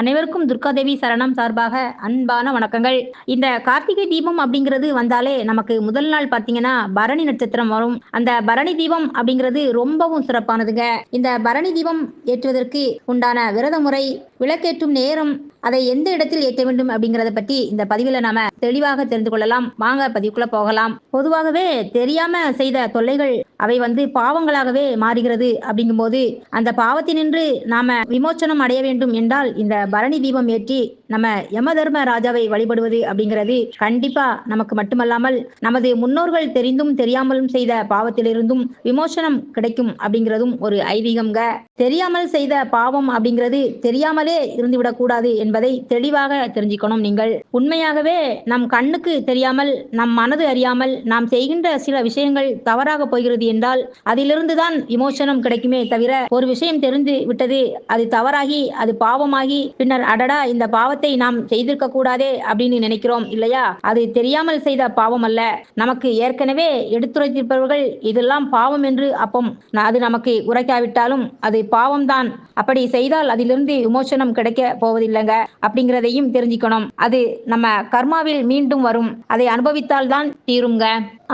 அனைவருக்கும் துர்காதேவி சரணம் சார்பாக அன்பான வணக்கங்கள். இந்த கார்த்திகை தீபம் அப்படிங்கிறது வந்தாலே நமக்கு முதல் நாள் பார்த்தீங்கன்னா பரணி நட்சத்திரம் வரும். அந்த பரணி தீபம் அப்படிங்கிறது ரொம்பவும் சிறப்பானதுங்க. இந்த பரணி தீபம் ஏற்றுவதற்கு உண்டான விரத முறை விளக்கேற்றும் நேரம் அதை எந்த இடத்தில் ஏற்ற வேண்டும் அப்படிங்கறத பற்றி இந்த பதிவில் நாம தெளிவாக தெரிந்து கொள்ளலாம். வாங்க பதிவுக்குள்ள போகலாம். பொதுவாகவே தெரியாம செய்த தொல்லைகள் அவை வந்து பாவங்களாகவே மாறுகிறது அப்படிங்கும்போது அந்த பாவத்தினின்று நாம விமோச்சனம் அடைய வேண்டும் என்றால் இந்த பரணி தீபம் ஏற்றி நம்ம யம தர்ம ராஜாவை வழிபடுவது அப்படிங்கிறது கண்டிப்பா நமக்கு மட்டுமல்லாமல் நமது முன்னோர்கள் தெரிந்தும் தெரியாமலும் செய்த பாவத்திலிருந்தும் விமோசனம் கிடைக்கும் அப்படிங்கிறதும் ஒரு ஐதீகம்ங்க. தெரியாமல் செய்த பாவம் அப்படிங்கிறது தெரியாமலே இருந்துவிடக் கூடாது என்பதை தெளிவாக தெரிஞ்சுக்கணும் நீங்கள். உண்மையாகவே நம் கண்ணுக்கு தெரியாமல் நம் மனது அறியாமல் நாம் செய்கின்ற சில விஷயங்கள் தவறாக போகிறது என்றால் அதிலிருந்துதான் விமோசனம் கிடைக்குமே தவிர ஒரு விஷயம் தெரிந்து விட்டது அது தவறாகி அது பாவமாகி பின்னர் அடடா இந்த பாவ பாவத்தை நாம் செய்திருக்க கூடாதே அப்படின்னு நினைக்கிறோம் இல்லையா? அது தெரியாமல் செய்த பாவம் அல்ல. நமக்கு ஏற்கனவே எடுத்துரைத்திருப்பவர்கள் இதெல்லாம் பாவம் என்று அப்பம். அது நமக்கு உரைக்காவிட்டாலும் அது பாவம்தான். அப்படி செய்தால் அதிலிருந்து விமோசனம் கிடைக்க போவதில்லைங்க அப்படிங்கிறதையும் தெரிஞ்சுக்கணும். அது நம்ம கர்மாவில் மீண்டும் வரும். அதை அனுபவித்தால் தான் தீருங்க.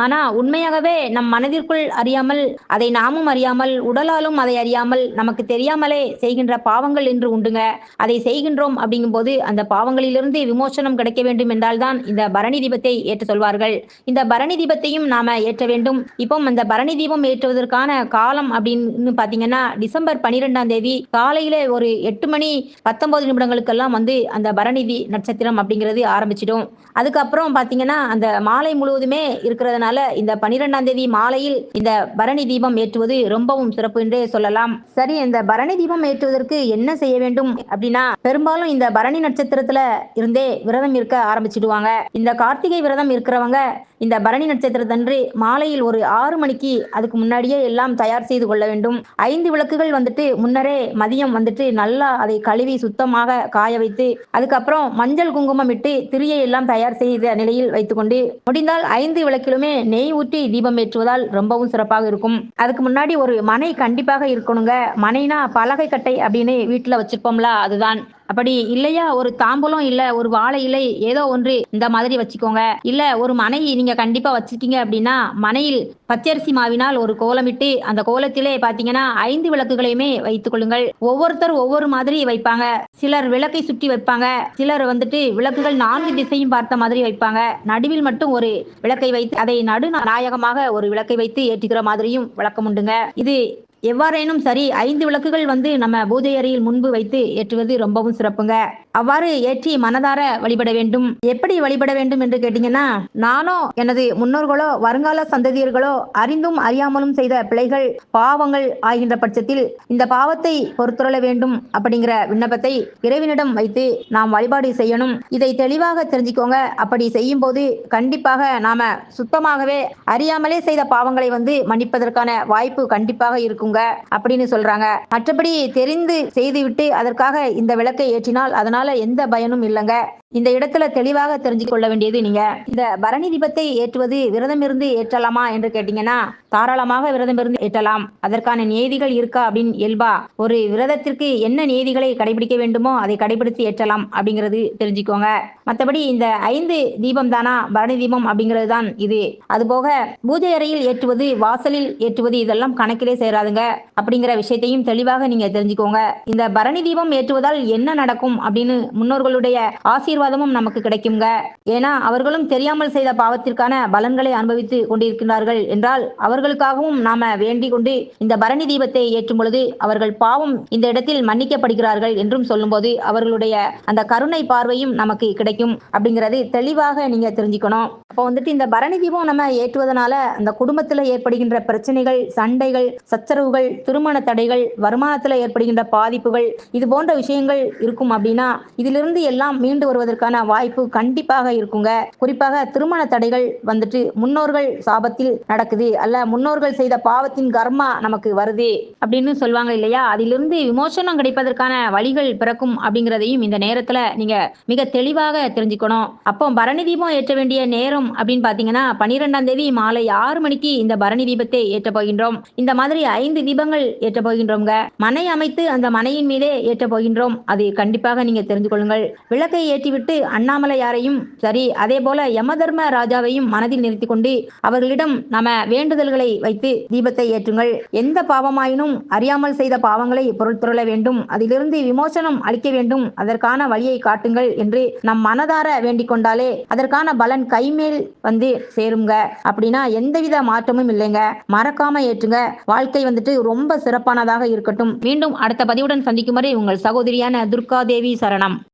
ஆனா உண்மையாகவே நம் மனதிற்குள் அறியாமல் அதை நாமும் அறியாமல் உடலாலும் அதை அறியாமல் நமக்கு தெரியாமலே செய்கின்ற பாவங்கள் என்று உண்டுங்க. அதை செய்கின்றோம் அப்படிங்கும்போது அந்த பாவங்களிலிருந்து விமோசனம் கிடைக்க வேண்டும் என்றால் தான் இந்த பரணி தீபத்தை ஏற்ற சொல்வார்கள். இந்த பரணி தீபத்தையும் நாம ஏற்ற வேண்டும். இப்போ அந்த பரணி தீபம் ஏற்றுவதற்கான காலம் அப்படின்னு பாத்தீங்கன்னா டிசம்பர் பனிரெண்டாம் தேதி காலையில ஒரு எட்டு மணி பத்தொன்பது நிமிடங்களுக்கெல்லாம் வந்து அந்த பரணிதி நட்சத்திரம் அப்படிங்கிறது ஆரம்பிச்சிடும். அதுக்கப்புறம் பாத்தீங்கன்னா அந்த மாலை முழுவதுமே இருக்கிறதுனால இந்த பனிரெண்டாம் தேதி மாலையில் இந்த பரணி தீபம் ஏற்றுவது ரொம்பவும் சிறப்பு என்றே சொல்லலாம். சரி இந்த பரணி தீபம் ஏற்றுவதற்கு என்ன செய்ய வேண்டும் அப்படின்னா பெரும்பாலும் இந்த பரணி நட்சத்திரத்துல இருந்தே விரதம் இருக்க ஆரம்பிச்சிடுவாங்க. இந்த கார்த்திகை விரதம் இருக்கிறவங்க இந்த பரணி நட்சத்திரத்தன்று மாலையில் ஒரு ஆறு மணிக்கு அதுக்கு முன்னாடியே எல்லாம் தயார் செய்து கொள்ள வேண்டும். ஐந்து விளக்குகள் வந்துட்டு முன்னரே மதியம் வந்துட்டு நல்லா அதை கழுவி சுத்தமாக காய வைத்து அதுக்கப்புறம் மஞ்சள் குங்குமம் இட்டு திரியை எல்லாம் தயார் செய்த நிலையில் வைத்துக்கொண்டு முடிந்தால் ஐந்து விளக்கிலுமே நெய் ஊற்றி தீபம் ஏற்றுவதால் ரொம்பவும் சிறப்பாக இருக்கும். அதுக்கு முன்னாடி ஒரு மனை கண்டிப்பாக இருக்கணுங்க. மனைனா பலகை கட்டை அப்படின்னு வீட்டுல வச்சிருப்போம்ல அதுதான். அப்படி இல்லையா? ஒரு தாம்பூலம் இல்ல ஒரு வாழை இலை ஏதோ ஒன்று இந்த மாதிரி வச்சுக்கோங்க. இல்ல ஒரு மனை நீங்க கண்டிப்பா வச்சிருக்கீங்க அப்படின்னா மனையில் பச்சரிசி மாவினால் ஒரு கோலமிட்டு அந்த கோலத்திலே பாத்தீங்கன்னா ஐந்து விளக்குகளையுமே வைத்துக் கொள்ளுங்கள். ஒவ்வொருத்தர் ஒவ்வொரு மாதிரி வைப்பாங்க. சிலர் விளக்கை சுற்றி வைப்பாங்க. சிலர் வந்துட்டு விளக்குகள் நான்கு திசையும் பார்த்த மாதிரி வைப்பாங்க. நடுவில் மட்டும் ஒரு விளக்கை வைத்து அதை நடு நாயகமாக ஒரு விளக்கை வைத்து ஏற்றுகிற மாதிரியும் வழக்கம் உண்டுங்க. இது எவ்வாறேனும் சரி ஐந்து விளக்குகள் வந்து நம்ம பூஜை அறையில் முன்பு வைத்து ஏற்றுவது ரொம்பவும் சிறப்புங்க. அவ்வாறு ஏற்றி மனதார வழிபட வேண்டும். எப்படி வழிபட வேண்டும் என்று கேட்டீங்கன்னா நானோ எனது முன்னோர்களோ வருங்கால சந்ததியர்களோ அறிந்தும் அறியாமலும் செய்த பிழைகள் பாவங்கள் ஆகின்ற பட்சத்தில் இந்த பாவத்தை பொறுத்துள்ள வேண்டும் அப்படிங்கிற விண்ணப்பத்தை இறைவனிடம் வைத்து நாம் வழிபாடு செய்யணும். இதை தெளிவாக தெரிஞ்சுக்கோங்க. அப்படி செய்யும் போது கண்டிப்பாக நாம சுத்தமாகவே அறியாமலே செய்த பாவங்களை வந்து மன்னிப்பதற்கான வாய்ப்பு கண்டிப்பாக இருக்கும். இருக்குங்க அப்படின்னு சொல்றாங்க. மற்றபடி தெரிந்து செய்துவிட்டு அதற்காக இந்த விளக்கை ஏற்றினால் அதனால எந்த பயனும் இல்லைங்க. இந்த இடத்துல தெளிவாக தெரிஞ்சு கொள்ள வேண்டியது நீங்க. இந்த பரணி தீபத்தை ஏற்றுவது விரதம் இருந்து ஏற்றலாமா என்று கேட்டீங்கன்னா தாராளமாக விரதம் இருந்து ஏற்றலாம். அதற்கான நியதிகள் இருக்கா அப்படின்னு இயல்பா? ஒரு விரதத்திற்கு என்ன நியதிகளை கடைபிடிக்க வேண்டுமோ அதை கடைபிடித்து ஏற்றலாம் அப்படிங்கிறது தெரிஞ்சுக்கோங்க. மற்றபடி இந்த ஐந்து தீபம் தானா பரணி தீபம் அப்படிங்கிறது தான் இது. அதுபோக பூஜை அறையில் ஏற்றுவது வாசலில் ஏற்றுவது இதெல்லாம் கணக்கிலே சேராதுங்க. அப்படிங்கிற விஷயத்தையும் தெளிவாக நீங்க தெரிஞ்சுக்கோங்க. இந்த பரணி தீபம் ஏற்றுவதால் என்ன நடக்கும் அப்படின்னு முன்னோர்களுடைய ஆசீர்வாதமும் நமக்கு கிடைக்குங்க. ஏன்னா அவர்களும் தெரியாமல் செய்த பாவத்திற்கான பலன்களை அனுபவித்து கொண்டிருக்கிறார்கள் என்றால் அவர்களுக்காகவும் நாம வேண்டிக் கொண்டு இந்த பரணி தீபத்தை ஏற்றும் பொழுது அவர்கள் பாவம் இந்த இடத்தில் மன்னிக்கப்படுகிறார்கள் என்றும் சொல்லும்போது அவர்களுடைய அந்த கருணை பார்வையும் நமக்கு கிடைக்கும் அப்படிங்கிறது தெளிவாக நீங்க தெரிஞ்சுக்கணும். அப்போ வந்துட்டு இந்த பரணி தீபம் நம்ம ஏற்றுவதனால அந்த குடும்பத்துல ஏற்படுகின்ற பிரச்சனைகள் சண்டைகள் சச்சரவு சச்சரவுகள் திருமண தடைகள் வருமானத்துல ஏற்படுகின்ற பாதிப்புகள் இது போன்ற விஷயங்கள் இருக்கும் அப்படின்னா இதிலிருந்து எல்லாம் மீண்டு வருவதற்கான வாய்ப்பு கண்டிப்பாக இருக்குங்க. குறிப்பாக திருமண தடைகள் வந்துட்டு முன்னோர்கள் சாபத்தில் நடக்குது அல்ல முன்னோர்கள் செய்த பாவத்தின் கர்மா நமக்கு வருது அப்படின்னு சொல்லுவாங்க இல்லையா? அதிலிருந்து விமோசனம் கிடைப்பதற்கான வழிகள் பிறக்கும் அப்படிங்கிறதையும் இந்த நேரத்துல நீங்க மிக தெளிவாக தெரிஞ்சுக்கணும். அப்போ பரணி தீபம் ஏற்ற வேண்டிய நேரம் அப்படின்னு பாத்தீங்கன்னா பனிரெண்டாம் தேதி மாலை ஆறு மணிக்கு இந்த பரணி தீபத்தை ஏற்ற போகின்றோம். இந்த மாதிரி ஐந்து தீபங்கள் ஏற்ற போகின்றோம்ங்க. மனை அமைத்து அந்த மனையின் மீதே ஏற்ற போகின்றோம். அது கண்டிப்பாக நீங்க தெரிந்து கொள்ளுங்கள். விளக்கை ஏற்றிவிட்டு அண்ணாமலையாரையும் சரி அதே போல யமதர்ம ராஜாவையும் மனதில் நிறுத்தி கொண்டு அவர்களிடம் நாம வேண்டுதல்களை வைத்து தீபத்தை ஏற்றுங்கள். எந்த பாவமாயினும் அறியாமல் செய்த பாவங்களை பொருள்துறள வேண்டும். அதிலிருந்து விமோசனம் அளிக்க வேண்டும். அதற்கான வழியை காட்டுங்கள் என்று நம் மனதார வேண்டிக் கொண்டாலே அதற்கான பலன் கைமேல் வந்து சேருங்க. அப்படின்னா எந்தவித மாற்றமும் இல்லைங்க. மறக்காம ஏற்றுங்க. வாழ்க்கை வந்துட்டு ரொம்ப சிறப்பானதாக இருக்கட்டும். மீண்டும் அடுத்த பதிவுடன் சந்திக்கும் வரை உங்கள் சகோதரியான துர்கா தேவி சரணம்.